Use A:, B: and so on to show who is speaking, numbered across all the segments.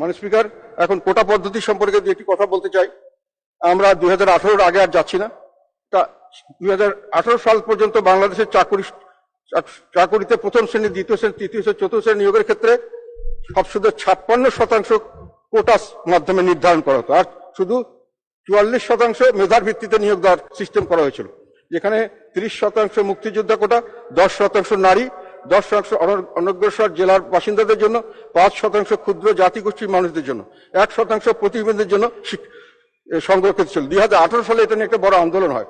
A: মানে স্পিকার, এখন কোটা পদ্ধতি সম্পর্কে দু একটি কথা বলতে চাই। আমরা দুই হাজার আগে আর যাচ্ছি না। তা দু হাজার আঠারো সাল পর্যন্ত বাংলাদেশের চাকরি, চাকরিতে প্রথম শ্রেণি, দ্বিতীয় শ্রেণি, তৃতীয় শ্রেণি, চতুর্থ শ্রেণি নিয়োগের ক্ষেত্রে সব শুধু ছাপ্পান্ন শতাংশ কোটাস মাধ্যমে নির্ধারণ করা হতো। আর শুধু চুয়াল্লিশ শতাংশ মেধার ভিত্তিতে নিয়োগ দেওয়ার সিস্টেম করা হয়েছিল। যেখানে তিরিশ শতাংশ মুক্তিযোদ্ধা কোটা, দশ শতাংশ নারী দশ শতাংশ অনগ্রসর জেলার বাসিন্দাদের জন্য পাঁচ শতাংশ ক্ষুদ্র জাতিগোষ্ঠীর মানুষদের জন্য, এক শতাংশ প্রতিবন্ধীদের জন্য সংরক্ষিত ছিল দুই হাজার আঠেরো সালে এটা নিয়ে একটা বড় আন্দোলন হয়।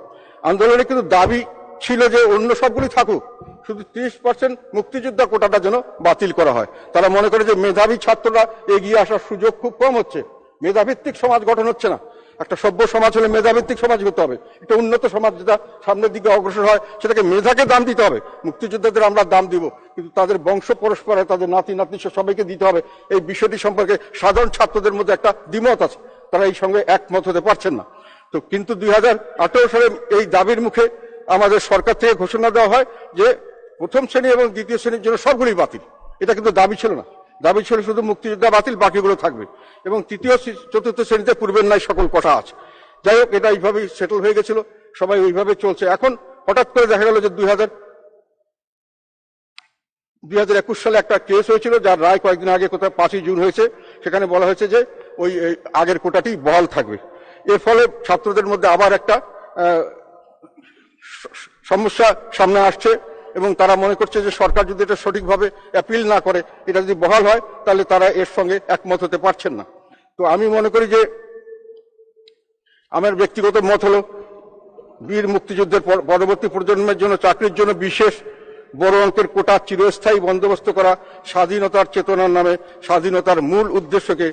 A: আন্দোলনে কিন্তু দাবি ছিল যে অন্য সবগুলি থাকুক, শুধু তিরিশ পার্সেন্ট মুক্তিযোদ্ধা কোটাটা যেন বাতিল করা হয়। তারা মনে করে যে মেধাবী ছাত্ররা এগিয়ে আসার সুযোগ খুব কম হচ্ছে। মেধাভিত্তিক সমাজ গঠন হচ্ছে না। একটা সভ্য সমাজ হলে মেধাভিত্তিক সমাজ হতে হবে। একটা উন্নত সমাজ যেটা সামনের দিকে অগ্রসর হয়, সেটাকে মেধাকে দাম দিতে হবে। মুক্তিযোদ্ধাদের আমরা দাম দিব, কিন্তু তাদের বংশ পরস্পরে, তাদের নাতি, নাতনি সবাইকে দিতে হবে। এই বিষয়টি সম্পর্কে সাধারণ ছাত্রদের মধ্যে একটা দ্বিমত আছে। তারা এই সঙ্গে একমত হতে পারছেন না। তো কিন্তু দুই হাজার আঠেরো সালে এই দাবির মুখে আমাদের সরকার থেকে ঘোষণা দেওয়া হয় যে প্রথম শ্রেণি এবং দ্বিতীয় শ্রেণির জন্য সবগুলি বাতিল। এটা কিন্তু দাবি ছিল না। দাবি ছিল শুধু মুক্তিযোদ্ধা বাতিল, বাকিগুলো থাকবে। এবং তৃতীয় চতুর্থ শ্রেণীতে পূর্বের নাই সকল কথা আছে। যাই হোক, এটা এইভাবেই সেটেল হয়ে গেছিল। সবাই ওইভাবে চলছে। এখন হঠাৎ করে দেখা গেল যে দুই হাজার দুই হাজার একুশ সালে একটা কেস হয়েছিল, যার রায় কয়েকদিন আগে কোথায় পাঁচই জুন হয়েছে। সেখানে বলা হয়েছে যে ওই আগের কোটাটি বহাল থাকবে। এর ফলে ছাত্রদের মধ্যে আবার একটা সমস্যা সামনে আসছে। এবং তারা মনে করছে যে সরকার যদি এটা সঠিকভাবে অ্যাপিল না করে, এটা যদি বহাল হয়, তাহলে তারা এর সঙ্গে একমত হতে পারছেন না। তো আমি মনে করি যে আমার ব্যক্তিগত মত হলো, বীর মুক্তিযুদ্ধের পর- পরবর্তী প্রজন্মের জন্য চাকরির জন্য বিশেষ বড় অঙ্কের কোটা চিরস্থায়ী বন্দোবস্ত করা স্বাধীনতার চেতনার নামে স্বাধীনতার মূল উদ্দেশ্যকে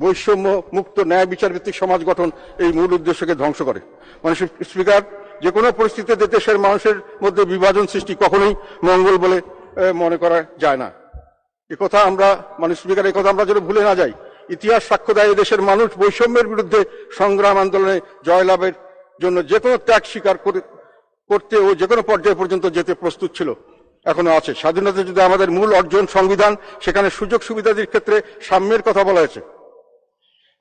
A: বৈষম্য মুক্ত ন্যায় বিচার ভিত্তিক সমাজ গঠন এই মূল উদ্দেশ্যকে ধ্বংস করে। মানে স্পিকার যে কোনো পরিস্থিতিতে দেশের মানুষের মধ্যে বিভাজন সৃষ্টি কখনোই মঙ্গল বলে মনে করা যায় না। কথা আমরা মানে স্পিকার কথা আমরা যেন ভুলে না যাই। ইতিহাস সাক্ষ্য দেয় দেশের মানুষ বৈষম্যের বিরুদ্ধে সংগ্রাম আন্দোলনে জয়লাভের জন্য যে কোনো ত্যাগ স্বীকার করে- করতে ও যে কোনো পর্যায়ে পর্যন্ত যেতে প্রস্তুত ছিল, এখনও আছে। স্বাধীনতা যদি আমাদের মূল অর্জন সংবিধান, সেখানে সুযোগ সুবিধাদির ক্ষেত্রে সাম্যের কথা বলা হয়েছে।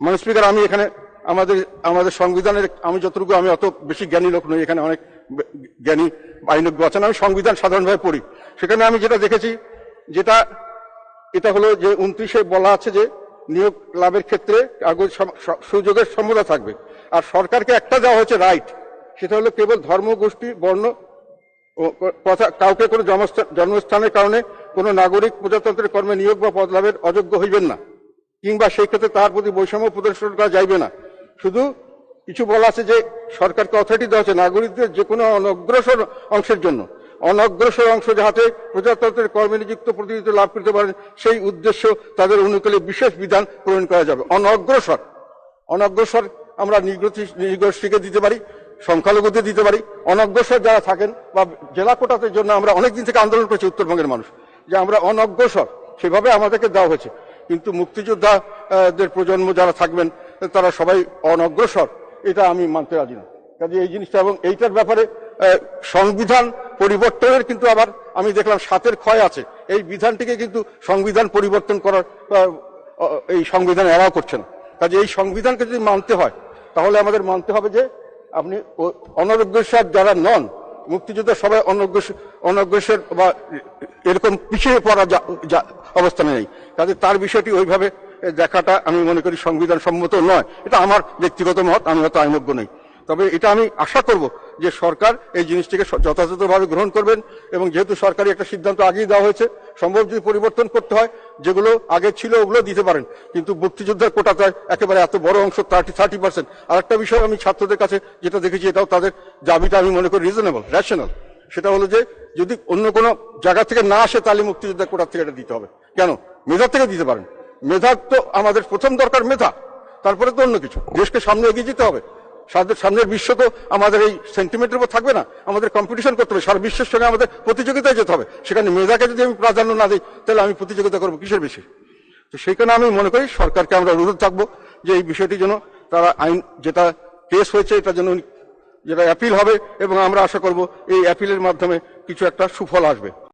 A: মানে স্পিকার আমি এখানে আমাদের আমাদের সংবিধানের, আমি যতটুকু, আমি অত বেশি জ্ঞানী লোক নই, এখানে অনেক জ্ঞানী, আইনজ্ঞ আছেন, আমি সংবিধান সাধারণভাবে পড়ি। সেখানে আমি যেটা দেখেছি, যেটা, এটা হলো যে উনত্রিশে বলা আছে যে নিয়োগ লাভের ক্ষেত্রে কাগজ সুযোগের সম্মতা থাকবে। আর সরকারকে একটা দেওয়া হয়েছে রাইট, সেটা হলো কেবল ধর্মগোষ্ঠী বর্ণ কথা, কাউকে কোনো জন্মস্থা- জন্মস্থানের কারণে কোনো নাগরিক প্রজাতন্ত্রের কর্মে নিয়োগ বা পদ লাভের অযোগ্য হইবেন না, কিংবা সেই ক্ষেত্রে তার প্রতি বৈষম্য প্রদর্শন করা যাইবে না। শুধু কিছু বলা আছে যে সরকারকে অথরিটি দেওয়া হচ্ছে, নাগরিকদের যে কোনো অনগ্রসর অংশের জন্য। অনগ্রসর অংশ যাহাতে প্রজাতন্ত্রের কর্মে নিযুক্ত প্রতিনিধিত্ব লাভ করতে পারেন, সেই উদ্দেশ্য তাদের অনুকূলে বিশেষ বিধান প্রণয়ন করা যাবে। অনগ্রসর। অনগ্রসর আমরা নিগোষ্ঠী নিগোষ্ঠীকে দিতে পারি, সংখ্যালঘুদের দিতে পারি। অনগ্রসর যারা থাকেন বা জেলা কোটাতের জন্য আমরা অনেকদিন থেকে আন্দোলন করছি উত্তরবঙ্গের মানুষ, যে আমরা অনগ্রসর। সেভাবে আমাদেরকে দেওয়া হয়েছে। কিন্তু মুক্তিযোদ্ধাদের প্রজন্ম যারা থাকবেন তারা সবাই অনগ্রসর। এটা আমি মানতে রাজি না। কাজে এই জিনিসটা এবং এইটার ব্যাপারে সংবিধান পরিবর্তনের কিন্তু আবার আমি দেখলাম সাতের ক্ষয় আছে। এই বিধানটিকে কিন্তু সংবিধান পরিবর্তন করার এই সংবিধান এরাও করছে না। কাজে এই সংবিধানকে যদি মানতে হয়, তাহলে আমাদের মানতে হবে যে আপনি অনগ্রসর যারা নন, মুক্তিযোদ্ধা সবাই অনগ্রসর অনগ্রসর বা এরকম পিছিয়ে পড়া অবস্থানে নেই। কাজে তার বিষয়টি ওইভাবে দেখাটা আমি মনে করি সংবিধান সম্মত নয়। এটা আমার ব্যক্তিগত মত, আমি হয়তো আইনজ্ঞ নই। তবে এটা আমি আশা করব যে সরকার এই জিনিসটিকে যথাযথভাবে গ্রহণ করবেন এবং যেহেতু সরকারি একটা সিদ্ধান্ত আগেই দেওয়া হয়েছে, সম্ভব যদি পরিবর্তন করতে হয়, যেগুলো আগে ছিল ওগুলো দিতে পারেন। কিন্তু মুক্তিযোদ্ধার কোটাতে একেবারে এত বড় অংশ থার্টি থার্টি পার্সেন্ট আর একটা বিষয় আমি ছাত্রদের কাছে যেটা দেখেছি, এটাও তাদের দাবিটা আমি মনে করি রিজনেবল রেশনাল সেটা হলো যে, যদি অন্য কোনো জায়গা থেকে না আসে, তাহলে মুক্তিযোদ্ধার কোটা থেকে এটা দিতে হবে। কেন? মেধা থেকে দিতে পারেন। মেধা তো আমাদের প্রথম দরকার মেধা, তারপরে তো অন্য কিছু। দেশকে সামনে এগিয়ে যেতে হবে। সামনে- সামনের বিশ্ব তো আমাদের এই সেন্টিমেন্টের উপর থাকবে না, আমাদের কম্পিটিশন করতে হবে। সারা বিশ্বের সঙ্গে আমাদের প্রতিযোগিতায় যেতে হবে। সেখানে মেধাকে যদি আমি প্রাধান্য না দিই, তাহলে আমি প্রতিযোগিতা করব কিসের বেশি? তো সেইখানে আমি মনে করি সরকারকে আমরা অনুরোধ থাকব যে এই বিষয়টি যেন তারা আইন যেটা কেস হয়েছে, এটা যেন যেটা অ্যাপিল হবে এবং আমরা আশা করব এই অ্যাপিলের মাধ্যমে কিছু একটা সুফল আসবে।